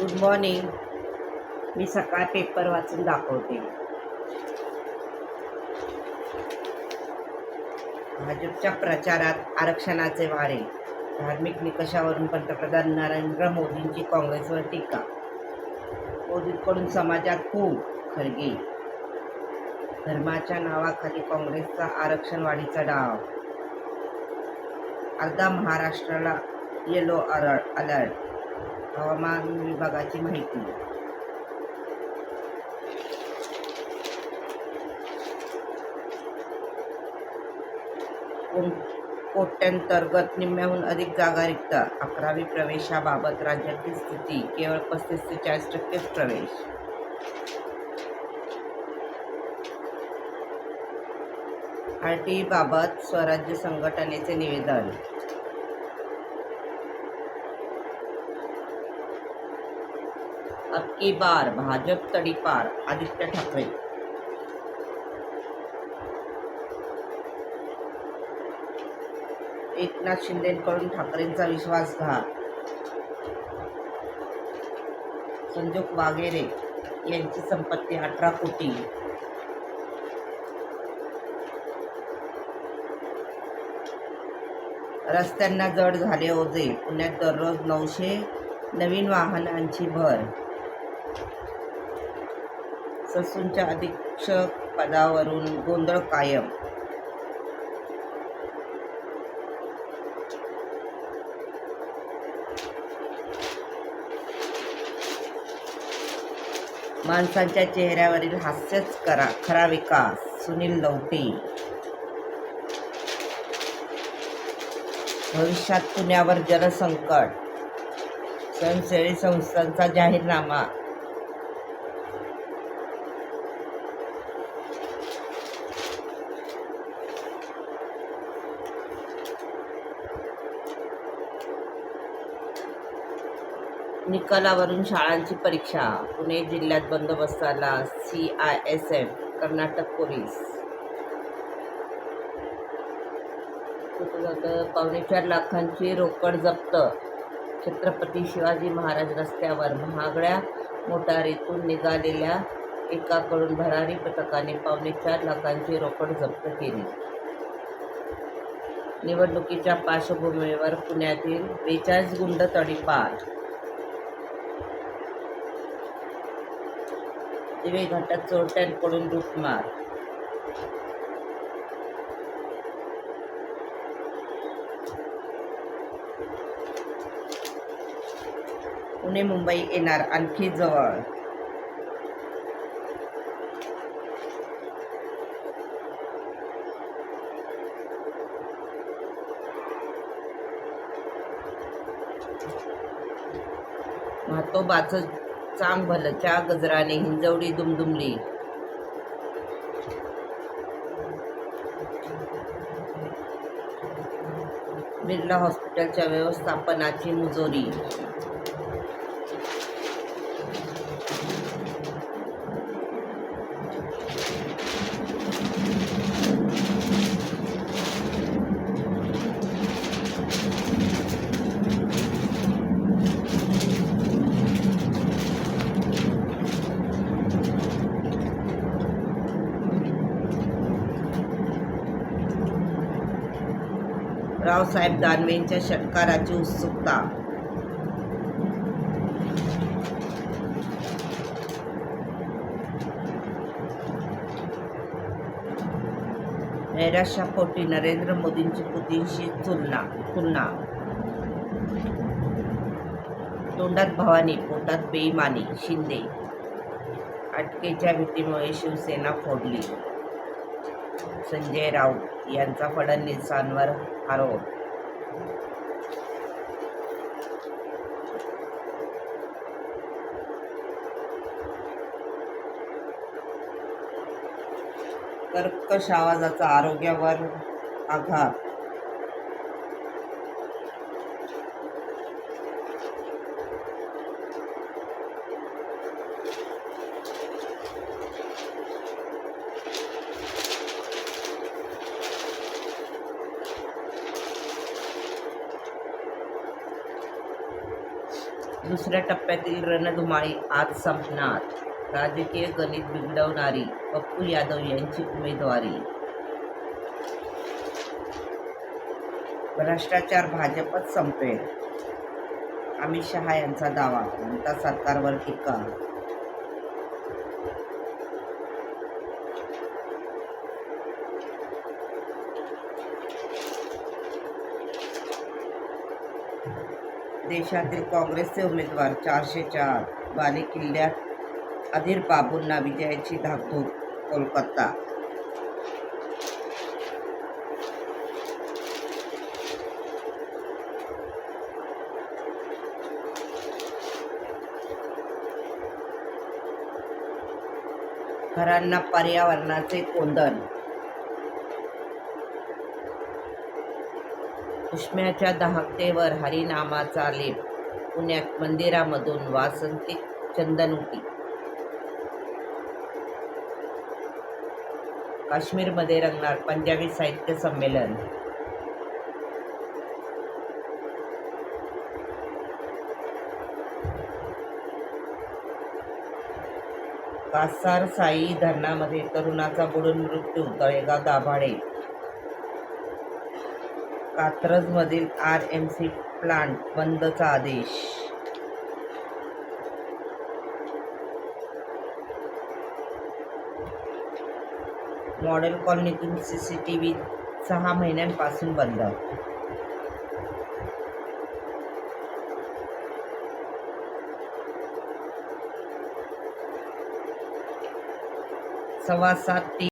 Good morning मी सकाळ paper वाचून दाखवते. भाजपच्या प्रचारात आरक्षणाचे वारे. धार्मिक निकषावरून पंतप्रधान नरेंद्र मोदींची काँग्रेसवर टीका. मोदींकडून समाजात खूप खरगे धर्माच्या नावाखाली काँग्रेसचा आरक्षण वाढीचा डाव. अर्धा महाराष्ट्राला येलो अलर्ट अलर्ट हवामान विभागाची माहिती. कोट्यांतर्गत कोट्यंतर्गत निम्म्याहून अधिक जागा रिक्त. अकरावी प्रवेशाबाबत राज्यातील स्थिती. केवळ पस्तीस ते चाळीस टक्केच प्रवेश. आर टी बाबत स्वराज्य संघटनेचे निवेदन. की बार भाजप तडीपार आदित्य ठाकरे. एकनाथ शिंदेकडून ठाकरेंचा विश्वासघात. संजोग वागेरे यांची संपत्ती अठरा कोटी. रस्त्यांना जड झाले ओझे. पुण्यात दररोज नऊशे नवीन वाहनांची भर. ससूनच्या अधीक्षक पदावरून गोंधळ कायम. माणसांच्या चेहऱ्यावरील हास्यच करा खरा विकास सुनील लवटे. भविष्यात पुण्यावर जलसंकट. स्वयंसेवी संस्थांचा जाहीरनामा. निकालावरून शाळांची परीक्षा पुणे जिल्ह्यात बंदोबस्ताला C I S F Karnataka police. पावणे चार लाखांची रोकड जप्त. छत्रपती शिवाजी महाराज रस्त्यावर महागड्या मोटारीतून निघालेल्या एकाकडून भरारी पथकाने पावणे चार लाखांची रोकड जप्त केली. निवडणुकीच्या पार्श्वभूमीवर पुण्यातील बेचाळीस गुंड तडीपार दिवे घाटात चोरट्यांकडून लूटमार पुणे मुंबई येणार आणखी जवळ. म्हातोबाचं चांग भलच्या गजराने हिंजवडी दुमदुमली. बिर्ला हॉस्पिटलच्या व्यवस्थापनाची मुजोरी. रावसाहेब दानवेंच्या षटकाराची उत्सुकता. नैराश्यापोटी नरेंद्र मोदींची पुतींशी तुलना तुलना तोंडात भवानी पोटात बेईमानी शिंदे. अटकेच्या भीतीमुळे शिवसेना फोडली. संजय राऊत यांचा फडणवीसांवर आरोप. कर्कश आवाजाचा आरोग्यावर आघात. दुसऱ्या टप्प्यातील रणधुमाळी आज संपणार. राजकीय गणित बिघडवणारी पप्पू यादव यांची उमेदवारी. भ्रष्टाचार भाजपच संपेल. अमित शहा यांचा दावा ममता सरकारवर टीका देशातील काँग्रेसचे उमेदवार चारशे चार बाले किल्ल्यात अधीर बाबूंना विजयाची धाकधूक कोलकाता. घरांना पर्यावरणाचे कोंदण. उष्म्याच्या दहाकतेवर हरिनामाचा लेप पुण्यात मंदिरामधून वासंती चंदनुटी. काश्मीरमध्ये रंगणार पंजाबी साहित्य संमेलन. कासार साई धरणामध्ये तरुणाचा बुडून मृत्यू तळेगाव दाभाडे. कात्रजमधील आर एम सी प्लांट बंदचा आदेश. मॉडेल कॉलनीतून सी सी टी व्ही सहा महिन्यांपासून बंद. सव्वा सात टी